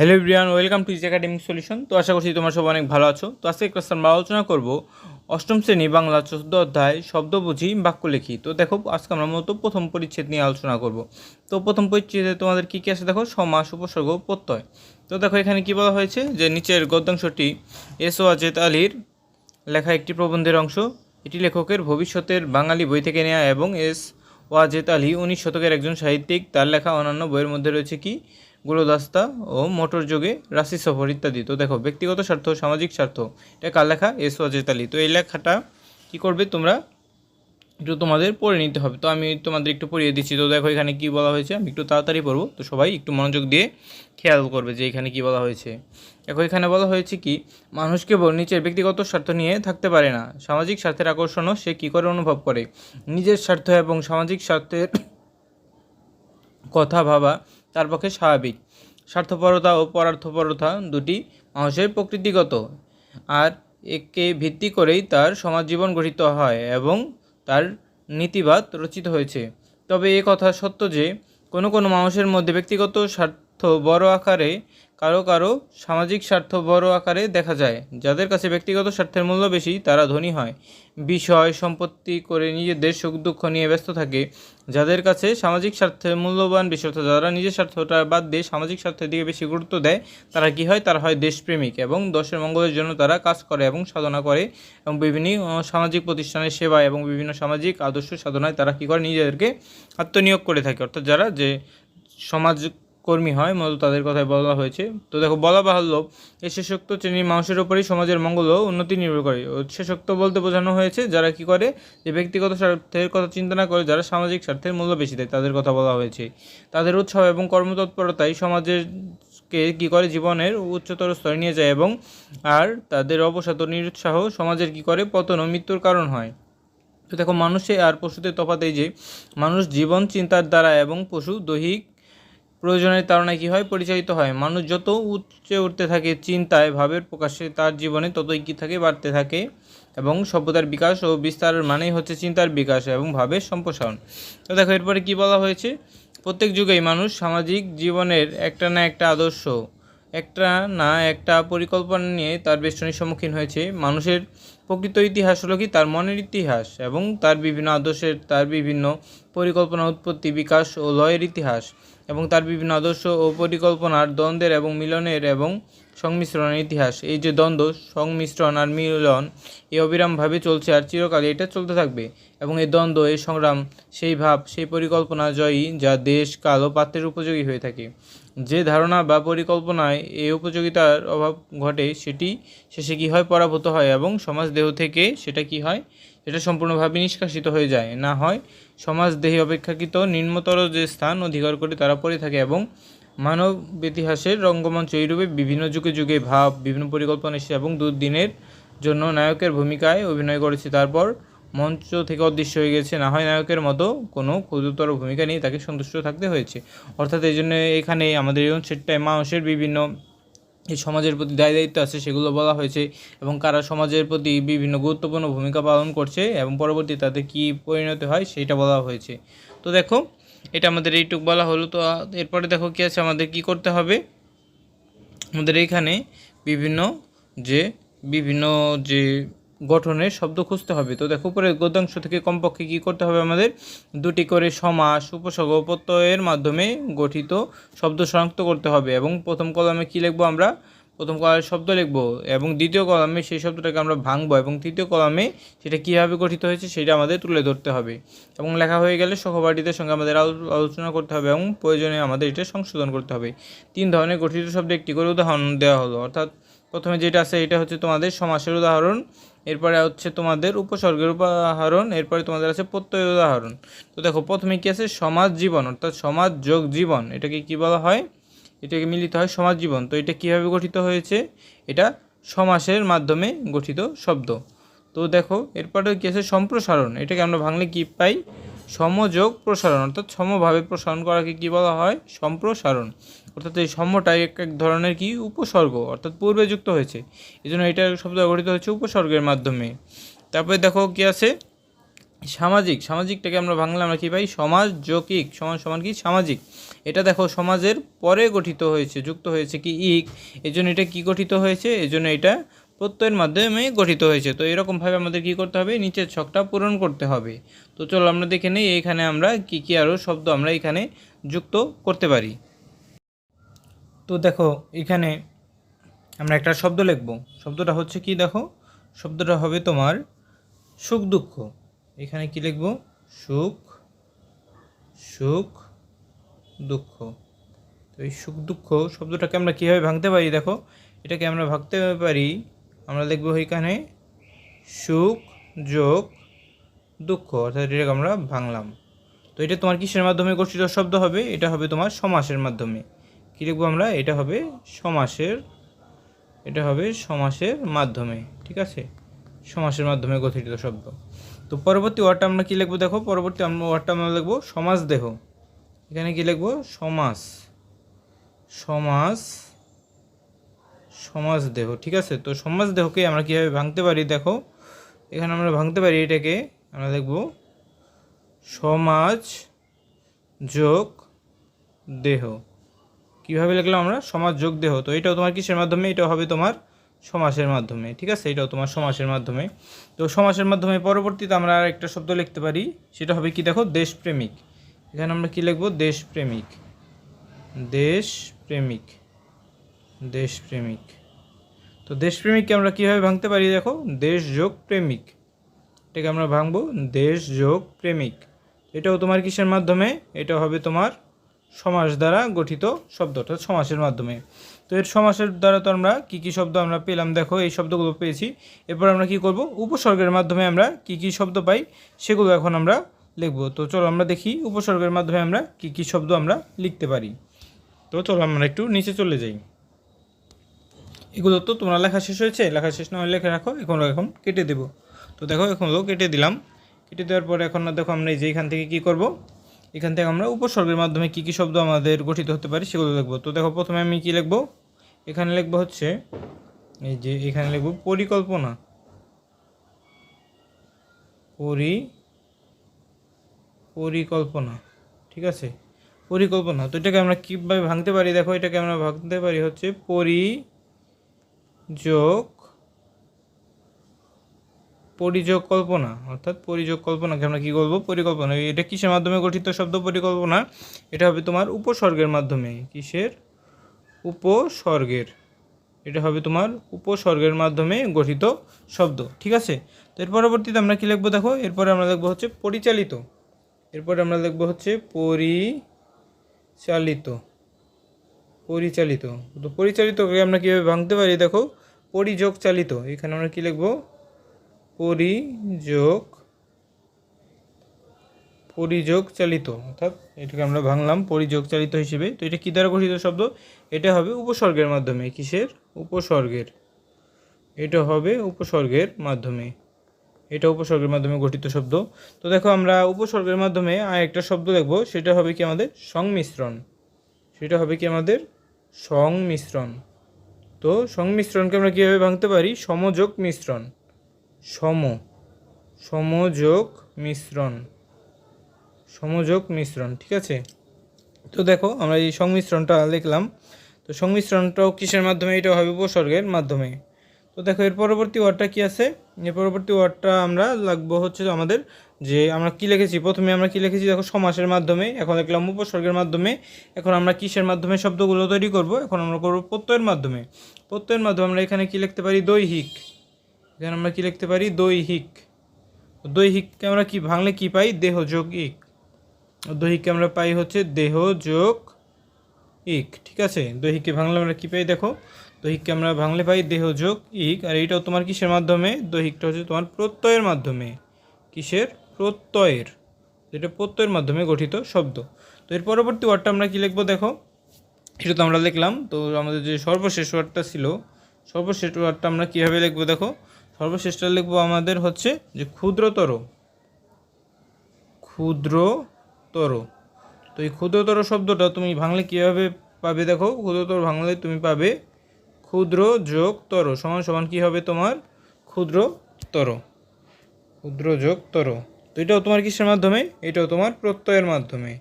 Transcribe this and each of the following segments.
Hello Brian welcome to is academic solution তো আশা করছি তোমরা সব অনেক ভালো আছো। তো আজকে ক্লাস আমরা আলোচনা করব অষ্টম শ্রেণি বাংলা চতুর্থ অধ্যায় শব্দ বুঝি বাক্য লেখি। তো দেখো, আজকে আমরা মূলত প্রথম পরিচ্ছেদ নিয়ে আলোচনা করব। তো প্রথম পরিচ্ছেদে তোমাদের কী কী আছে দেখো? সমাস, উপসর্গ, প্রত্যয়। তো দেখো, এখানে কি বলা হয়েছে? যে নিচের গদ্যাংশটি এস ওয়াজেদ আলীর লেখা একটি প্রবন্ধের অংশ। এটি লেখকের ভবিষ্যতের বাঙালি বই থেকে নেওয়া এবং এস ওয়াজেদ আলী উনিশ শতকের একজন সাহিত্যিক। তার লেখা অন্যান্য বইয়ের মধ্যে রয়েছে কি? গুলোদাস্তা ও মোটর যোগে রাশি সফর ইত্যাদি। তো দেখো, ব্যক্তিগত স্বার্থ, সামাজিক স্বার্থ, এটা কার লেখা? এস ওয়াজেদ আলী তো এই লেখাটা কী করবে তোমরা? একটু তোমাদের পড়ে নিতে হবে। তো আমি তোমাদের একটু পড়িয়ে দিচ্ছি। তো দেখো, এখানে কি বলা হয়েছে? আমি একটু তাড়াতাড়ি পড়ব। তো সবাই একটু মনোযোগ দিয়ে খেয়াল করবে যে এখানে কি বলা হয়েছে। দেখো, এখানে বলা হয়েছে কি, মানুষ কেবল নিচের ব্যক্তিগত স্বার্থ নিয়ে থাকতে পারে না। সামাজিক স্বার্থের আকর্ষণও সে কী করে অনুভব করে? নিজের স্বার্থ এবং সামাজিক স্বার্থের কথা ভাবা তার পক্ষে স্বাভাবিক। স্বার্থপরতা ও পরার্থপরতা দুটি মানুষের প্রকৃতিগত। আর একে ভিত্তি করেই তার সমাজ জীবন গঠিত হয় এবং তার নীতিবাদ রচিত হয়েছে। তবে এ কথা সত্য যে কোনো কোনো মানুষের মধ্যে ব্যক্তিগত স্বার্থ বড় আকারে কারও কারও সামাজিক স্বার্থ বড় আকারে দেখা যায়। যাদের কাছে ব্যক্তিগত স্বার্থের মূল্য বেশি, তারা ধনী হয়। বিষয়, সম্পত্তি করে নিজেদের সুখ দুঃখ নিয়ে ব্যস্ত থাকে। যাদের কাছে সামাজিক স্বার্থের মূল্যবান বিষয় অর্থাৎ যারা নিজের স্বার্থটা বাদ দিয়ে সামাজিক স্বার্থের দিকে বেশি গুরুত্ব দেয়, তারা কি হয়? তারা হয় দেশপ্রেমিক এবং দেশের মঙ্গলের জন্য তারা কাজ করে এবং সাধনা করে এবং বিভিন্ন সামাজিক প্রতিষ্ঠানের সেবা এবং বিভিন্ন সামাজিক আদর্শ সাধনায় তারা কি করে? নিজেদেরকে আত্মনিয়োগ করে থাকে। অর্থাৎ যারা যে সমাজ কর্মী হয়, মূলত তাদের কথাই বলা হয়েছে। তো দেখো, বলা বাহুল্য এই শেষোক্ত শ্রেণির মানুষের উপরেই সমাজের মঙ্গল ও উন্নতি নির্ভর করে। শেষোক্ত বলতে বোঝানো হয়েছে, যারা কি করে? যে ব্যক্তিগত স্বার্থের কথা চিন্তা না করে, যারা সামাজিক স্বার্থের মূল্য বেশি দেয়, তাদের কথা বলা হয়েছে। তাদের উৎসাহ এবং কর্মতৎপরতাই সমাজের কে কী করে? জীবনের উচ্চতর স্তরে নিয়ে যায় এবং আর তাদের অবসাদ নিরুৎসাহ সমাজের কী করে? পতন ও মৃত্যুর কারণ হয়। তো দেখো, মানুষে আর পশুদের তফাৎ এই যে, মানুষ জীবন, চিন্তার দ্বারা এবং পশু দৈহিক প্রয়োজনের তাড়নায় কী হয়? পরিচালিত হয়। মানুষ যত উচ্চে উঠতে থাকে চিন্তায়, ভাবের প্রকাশে তার জীবনে ততই কী থাকে, বাড়তে থাকে এবং সভ্যতার বিকাশ ও বিস্তারের মানেই হচ্ছে চিন্তার বিকাশ এবং ভাবের সম্প্রসারণ। তো দেখো, এরপরে কী বলা হয়েছে? প্রত্যেক যুগেই মানুষ সামাজিক জীবনের একটা না একটা আদর্শ, একটা না একটা পরিকল্পনা নিয়ে তার বেষ্টনীর সম্মুখীন হয়েছে। মানুষের প্রকৃত ইতিহাস হলো কি? তার মনের ইতিহাস এবং তার বিভিন্ন আদর্শের, তার বিভিন্ন পরিকল্পনা, উৎপত্তি, বিকাশ ও লয়ের ইতিহাস। এবং তার বিভিন্ন আদর্শ ও পরিকল্পনার দ্বন্দ্বের এবং মিলনের এবং সংমিশ্রণের ইতিহাস। এই যে দ্বন্দ্ব, সংমিশ্রণ আর মিলন এই অবিরামভাবে চলছে আর চিরকাল এটা চলতে থাকবে। এবং এই দ্বন্দ্ব, এই সংগ্রাম, সেই ভাব, সেই পরিকল্পনা জয়ী যা দেশ, কাল ও পাত্রের উপযোগী হয়ে থাকে। যে ধারণা বা পরিকল্পনায় এই উপযোগিতার অভাব ঘটে, সেটি শেষে কী হয়, পরাভূত হয় এবং সমাজ দেহ থেকে সেটা কি হয় সেটা সম্পূর্ণভাবে নিষ্কাশিত হয়ে যায়। না হয় সমাজ দেহে অপেক্ষাকৃত নিম্নতর যে স্থান অধিকার করে তারা পড়ে থাকে এবং মানব ইতিহাসের রঙ্গমঞ্চ এইরূপে বিভিন্ন যুগে যুগে ভাব, বিভিন্ন পরিকল্পনা এসেছে এবং দুদিনের জন্য নায়কের ভূমিকায় অভিনয় করেছে। তারপর মঞ্চ থেকে অদৃশ্য হয়ে গেছে। না হয় নায়কের মতো কোনো ক্ষুদ্রতর ভূমিকা নিয়ে তাকে সন্তুষ্ট থাকতে হয়েছে। অর্থাৎ এই জন্য এখানে আমাদের এই সেটায় মানুষের বিভিন্ন সমাজের প্রতি দায় দায়িত্ব আছে সেগুলো বলা হয়েছে এবং কারা সমাজের প্রতি বিভিন্ন গুরুত্বপূর্ণ ভূমিকা পালন করছে এবং পরবর্তী তাদের কি পরিণতি হয় সেটা বলা হয়েছে। তো দেখো, এটা আমাদের এইটুক বলা হলো। তো, এরপরে দেখো কী আছে, আমাদের কি করতে হবে? আমাদের এইখানে বিভিন্ন যে বিভিন্ন যে গঠনের শব্দ খুঁজতে হবে। তো দেখো উপরে গদ্যাংশ থেকে কমপক্ষে কী করতে হবে আমাদের? দুটি করে সমাস উপসর্গ প্রত্যয়ের মাধ্যমে গঠিত শব্দ শনাক্ত করতে হবে এবং প্রথম কলমে কী লিখব আমরা? প্রথম কলামে শব্দ লিখব এবং দ্বিতীয় কলামে সেই শব্দটাকে আমরা ভাঙবো এবং তৃতীয় কলামে সেটা কীভাবে গঠিত হয়েছে সেটা আমাদের তুলে ধরতে হবে এবং লেখা হয়ে গেলে সহপাঠীদের সঙ্গে আমাদের আলো- আলোচনা করতে হবে এবং প্রয়োজনে আমাদের এটা সংশোধন করতে হবে। তিন ধরনের গঠিত শব্দ একটি করে উদাহরণ দেওয়া হলো। অর্থাৎ প্রথমে যেটা আছে, এটা হচ্ছে তোমাদের সমাসের উদাহরণ। এরপরে হচ্ছে তোমাদের উপসর্গের উদাহরণ, এরপরে তোমাদের আছে প্রত্যয় উদাহরণ। তো দেখো, প্রথমে কি আছে? সমাজ জীবন, অর্থাৎ সমাজ যোগ জীবন। এটাকে কি বলা হয়? এটাকে মিলিত হয় সমাজ জীবন। তো এটা কীভাবে গঠিত হয়েছে? এটা সমাসের মাধ্যমে গঠিত শব্দ। তো দেখো এরপরে কি আছে? সম্প্রসারণ। এটাকে আমরা ভাঙলে কি পাই? সমযোগ প্রসারণ, অর্থাৎ সমভাবে প্রসারণ করাকে কি বলা হয়? সম্প্রসারণ। অর্থাৎ এই সমটাই এক এক ধরনের কি? উপসর্গ, অর্থাৎ পূর্বে যুক্ত হয়েছে। এই জন্য এটা শব্দ গঠিত হচ্ছে উপসর্গের মাধ্যমে। তারপরে দেখো কি আছে? সামাজিক, সামাজিকটাকে আমরা বাংলা আমরা কী পাই? সমাজ যৌকিক সমান সমান কি? সামাজিক। এটা দেখো সমাজের পরে গঠিত হয়েছে, যুক্ত হয়েছে কি? ইক। এই জন্য এটা কী গঠিত হয়েছে? এই জন্য এটা প্রত্যয়ের মাধ্যমে গঠিত হয়েছে। তো এরকমভাবে আমাদের কী করতে হবে? নিচের ছকটা পূরণ করতে হবে। তো চলো আমরা দেখে নিই এখানে আমরা কী কী আরও শব্দ আমরা এখানে যুক্ত করতে পারি। তো দেখো, এখানে আমরা একটা শব্দ লিখব। শব্দটা হচ্ছে কি দেখো? শব্দটা হবে তোমার সুখ দুঃখ। এখানে কি লিখব? সুখ সুখ দুঃখ। তো এই সুখ দুঃখ শব্দটাকে আমরা কীভাবে ভাঙতে পারি দেখো? এটাকে আমরা ভাঙতে পারি, আমরা লিখব এখানে সুখ যোগ দুঃখ। অর্থাৎ এটাকে আমরা ভাঙলাম। তো এটা তোমার কিসের মাধ্যমে গঠিত শব্দ হবে? এটা হবে তোমার সমাসের মাধ্যমে। কী লিখব আমরা? এটা হবে সমাসের, এটা হবে সমাসের মাধ্যমে, ঠিক আছে? সমাসের মাধ্যমে গঠিত শব্দ। তো পরবর্তী ওয়ার্ডটা আমরা কী লিখব দেখো? পরবর্তী আমরা ওয়ার্ডটা আমরা লিখব সমাজ দেহ এখানে কী লিখব? সমাস সমাজ সমাজ দেহ ঠিক আছে? তো সমাজ দেহকে আমরা কীভাবে ভাঙতে পারি দেখো? এখানে আমরা ভাঙতে পারি এটাকে, আমরা লিখব সমাজ যোগ দেহ। কীভাবে লিখলাম আমরা? সমাজ যোগ দেহ। তো এটাও তোমার কিসের মাধ্যমে? এটাও হবে তোমার সমাসের মাধ্যমে, ঠিক আছে? এটাও তোমার সমাসের মাধ্যমে। তো সমাসের মাধ্যমে পরবর্তীতে আমরা আর একটা শব্দ লিখতে পারি। সেটা হবে কি দেখো? দেশপ্রেমিক। এখানে আমরা কি লিখব? দেশপ্রেমিক। দেশপ্রেমিক। দেশপ্রেমিক। তো দেশপ্রেমিককে আমরা কীভাবে ভাঙতে পারি দেখো? দেশ যোগ প্রেমিক। এটাকে আমরা ভাঙবো। দেশ যোগ প্রেমিক। এটাও তোমার কিসের মাধ্যমে? এটা হবে তোমার সমাস দ্বারা গঠিত শব্দ, অর্থাৎ সমাসের মাধ্যমে। তো এর সমাসের দ্বারা তো আমরা কী কী শব্দ আমরা পেলাম? দেখো, এই শব্দগুলো পেয়েছি। এরপর আমরা কি করব? উপসর্গের মাধ্যমে আমরা কী কী শব্দ পাই সেগুলো এখন আমরা লিখব। তো চলো আমরা দেখি উপসর্গের মাধ্যমে আমরা কী কী শব্দ আমরা লিখতে পারি। তো চলো আমরা একটু নিচে চলে যাই। এগুলো তো তোমরা লেখা শেষ হয়েছে? লেখা শেষ না হলে লেখা রাখো। এখন এখন কেটে দেবো। তো দেখো এখন কেটে দিলাম। কেটে দেওয়ার পরে এখন দেখো আমরা এই যে এখান থেকে কী করব? এখান থেকে আমরা উপসর্গের মাধ্যমে কী কী শব্দ আমাদের গঠিত হতে পারে সেগুলো লিখব তো দেখো, প্রথমে আমি কী লিখব? এখানে লিখব হচ্ছে, এই যে এখানে লিখব পরিকল্পনা। পরি, পরিকল্পনা, ঠিক আছে? পরিকল্পনা, তো এটাকে আমরা কীভাবে ভাঙতে পারি? দেখো, এটাকে আমরা ভাঙতে পারি হচ্ছে পরি যোগ পরিযোগ কল্পনা অর্থাৎ পরিযোগ কল্পনাকে আমরা কী বলব? পরিকল্পনা। এটা কিসের মাধ্যমে গঠিত? শব্দ পরিকল্পনা। এটা হবে তোমার উপসর্গের মাধ্যমে। কিসের? উপসর্গের। এটা হবে তোমার উপসর্গের মাধ্যমে গঠিত শব্দ। ঠিক আছে? তো এর পরবর্তীতে আমরা কী লিখব দেখো? এরপরে আমরা লিখব হচ্ছে পরিচালিত। এরপরে আমরা লিখব হচ্ছে পরিচালিত। পরিচালিত। তো পরিচালিতকে আমরা কীভাবে ভাঙতে পারি? দেখো পরিযোগ চালিত এখানে আমরা কী লিখব? পরিযোগ পরিযোগ চালিত, অর্থাৎ এটাকে আমরা ভাঙলাম, পরিযোগ চালিত হিসেবে। তো এটা কী দ্বারা গঠিত শব্দ? এটা হবে উপসর্গের মাধ্যমে। কিসের? উপসর্গের। এটা হবে উপসর্গের মাধ্যমে। এটা উপসর্গের মাধ্যমে গঠিত শব্দ। তো দেখো আমরা উপসর্গের মাধ্যমে আর একটা শব্দ দেখব। সেটা হবে কি আমাদের? সংমিশ্রণ। সেটা হবে কি আমাদের? সংমিশ্রণ। তো সংমিশ্রণকে আমরা কীভাবে ভাঙতে পারি? সমযোগ মিশ্রণ। সম, সমযোগ মিশ্রণ। সমযোগ মিশ্রণ, ঠিক আছে? তো দেখো, আমরা এই সংমিশ্রণটা লিখলাম। তো সংমিশ্রণটাও কিসের মাধ্যমে? এটা হবে উপসর্গের মাধ্যমে। তো দেখো, এর পরবর্তী ওয়ার্ডটা কি আছে? এর পরবর্তী ওয়ার্ডটা আমরা লাগবো হচ্ছে আমাদের যে আমরা কি লিখেছি? প্রথমে আমরা কি লিখেছি? দেখো, সমাসের মাধ্যমে। এখন লিখলাম উপসর্গের মাধ্যমে। এখন আমরা কিসের মাধ্যমে শব্দগুলো তৈরি করব? এখন আমরা করব প্রত্যয়ের মাধ্যমে। প্রত্যয়ের মাধ্যমে আমরা এখানে কি লিখতে পারি? দৈহিক। এখানে আমরা কি লিখতে পারি? দৈহিক। দৈহিককে আমরা কি, ভাঙলে কি পাই? দেহ যোগ ইক দৈহিককে আমরা পাই হচ্ছে দেহ যোগ ইক ঠিক আছে? দৈহিককে ভাঙলে আমরা কি পাই? দেখো, দৈহিককে আমরা ভাঙলে পাই দেহ যোগ ইক আর এইটাও তোমার কিসের মাধ্যমে? দৈহিকটা হচ্ছে তোমার প্রত্যয়ের মাধ্যমে। কিসের? প্রত্যয়ের। এটা প্রত্যয়ের মাধ্যমে গঠিত শব্দ। তো এর পরবর্তী ওয়ার্ডটা আমরা কি লিখব? দেখো, এটা তো আমরা লিখলাম। তো আমাদের যে সর্বশেষ ওয়ার্ডটা ছিল, সর্বশেষ ওয়ার্ডটা আমরা কীভাবে লিখব? দেখো সর্বশেষটা লিখব আমাদের হচ্ছে যে ক্ষুদ্রতর। ক্ষুদ্রতর। তো এই ক্ষুদ্রতর শব্দটা তুমি ভাঙলে কীভাবে পাবে দেখো? ক্ষুদ্রতর ভাঙলে তুমি পাবে ক্ষুদ্র যোগ তর। সমান সমান কী হবে তোমার? ক্ষুদ্রতর। ক্ষুদ্র যোগ তর। তো এটাও তোমার কিসের মাধ্যমে? এটাও তোমার প্রত্যয়ের মাধ্যমে।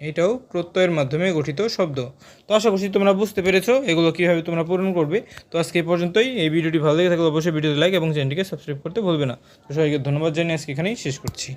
এটাও প্রত্যয়ের মাধ্যমে গঠিত শব্দ। তো আশা করছি তোমরা বুঝতে পেরেছ এগুলো কীভাবে তোমরা পূরণ করবে। তো আজকে এই পর্যন্তই। এই ভিডিওটি ভালো লেগে থাকলে অবশ্যই ভিডিওতে লাইক এবং চ্যানেলটিকে সাবস্ক্রাইব করতে ভুলবে না। তো সবাইকে ধন্যবাদ জানিয়ে আজকে এখানেই শেষ করছি।